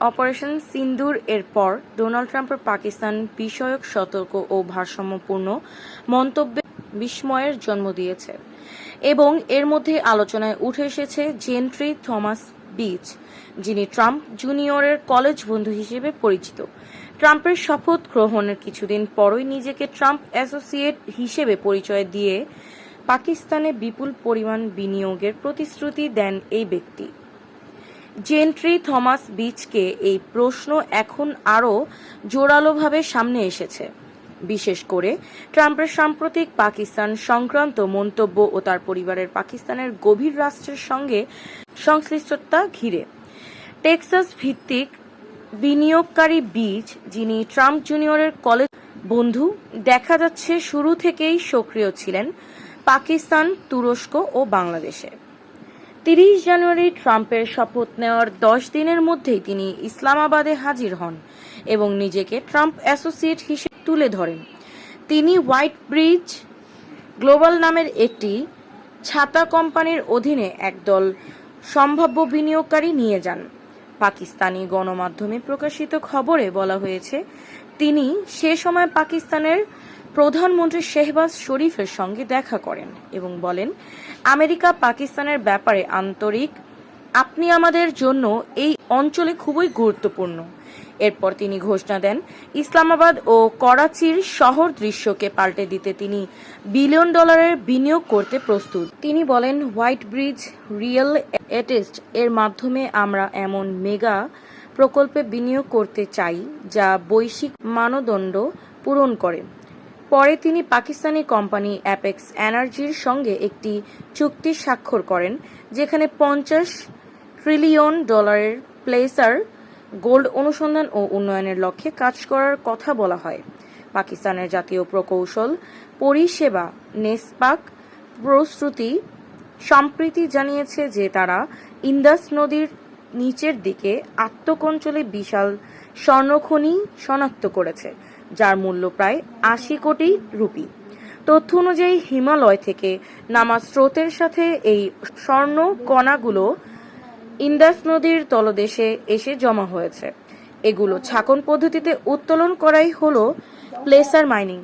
Operation সিন্দুর এর পর Donald ট্রাম্পের পাকিস্তান বিষয়ক সতর্ক ও ভারসাম্যপূর্ণ মন্তব্যে বিস্ময়ের জন্ম দিয়েছে। এবং এর মধ্যে আলোচনায় উঠে এসেছে জেন্ট্রি থমাস বিচ, যিনি ট্রাম্প জুনিয়রের কলেজ বন্ধু হিসেবে পরিচিত। ট্রাম্পের শপথ গ্রহণের কিছুদিন পরই নিজেকে ট্রাম্প অ্যাসোসিয়েট হিসেবে পরিচয় দিয়ে পাকিস্তানে বিপুল পরিমাণ বিনিয়োগের প্রতিশ্রুতি দেন এই ব্যক্তি। জেন্ট্রি থমাস বিচকে এই প্রশ্ন এখন আরও জোরালোভাবে সামনে এসেছে। বিশেষ করে ট্রাম্পের সাম্প্রতিক পাকিস্তান সংক্রান্ত মন্তব্য ও তার পরিবারের পাকিস্তানের গভীর রাষ্ট্রের সঙ্গে সংশ্লিষ্টতা ঘিরে। টেক্সাস ভিত্তিক বিনিয়োগকারী বীজ যিনি ট্রাম্প জুনিয়রের কলেজ বন্ধু, দেখা যাচ্ছে শুরু থেকেই সক্রিয় ছিলেন পাকিস্তান, তুরস্ক ও বাংলাদেশে। তিরিশ জানুয়ারি ট্রাম্পের শপথ নেওয়ার দশ দিনের মধ্যেই তিনি ইসলামাবাদে হাজির হন এবং নিজেকে ট্রাম্প অ্যাসোসিয়েট হিসেবে তুলে ধরেন। তিনি হোয়াইট ব্রিজ গ্লোবাল নামের একটি ছাতা কোম্পানির অধীনে একদল সম্ভাব্য বিনিয়োগকারী নিয়ে যান। পাকিস্তানি গণমাধ্যমে প্রকাশিত খবরে বলা হয়েছে, তিনি সে সময় পাকিস্তানের প্রধানমন্ত্রী শেহবাজ শরীফের সঙ্গে দেখা করেন এবং বলেন, আমেরিকা পাকিস্তানের ব্যাপারে আন্তরিক, আপনি আমাদের জন্য এই অঞ্চলে খুবই গুরুত্বপূর্ণ। এরপর তিনি ঘোষণা দেন, ইসলামাবাদ ও করাচির শহর দৃশ্যকে পাল্টে দিতে তিনি বিলিয়ন ডলারের বিনিয়োগ করতে প্রস্তুত। তিনি বলেন, হোয়াইট ব্রিজ, রিয়েল এটেস্ট, এর মাধ্যমে আমরা এমন মেগা প্রকল্পে বিনিয়োগ করতে চাই যা বৈশ্বিক মানদণ্ড পূরণ করে। পরে তিনি পাকিস্তানি কোম্পানি অ্যাপেক্স এনার্জির সঙ্গে একটি চুক্তি স্বাক্ষর করেন, যেখানে পঞ্চাশ ট্রিলিয়ন ডলারের প্লেসার গোল্ড অনুসন্ধান ও উন্নয়নের লক্ষ্যে কাজ করার কথা বলা হয়। পাকিস্তানের জাতীয় প্রকৌশল, পরিষেবা, নেসপাক প্রস্তুতি সম্প্রীতি জানিয়েছে যে তারা ইন্দাস নদীর নিচের দিকে আত্মকঞ্চলে বিশাল স্বর্ণখনি শনাক্ত করেছে। যার মূল্য প্রায় আশি কোটি রুপি। তথ্য অনুযায়ী হিমালয় থেকে নামা স্রোতের সাথে এই স্বর্ণ কণাগুলো ইন্দাস নদীর তলদেশে এসে জমা হয়েছে। এগুলো ছাকন পদ্ধতিতে উত্তোলন করাই হলো প্লেসার মাইনিং।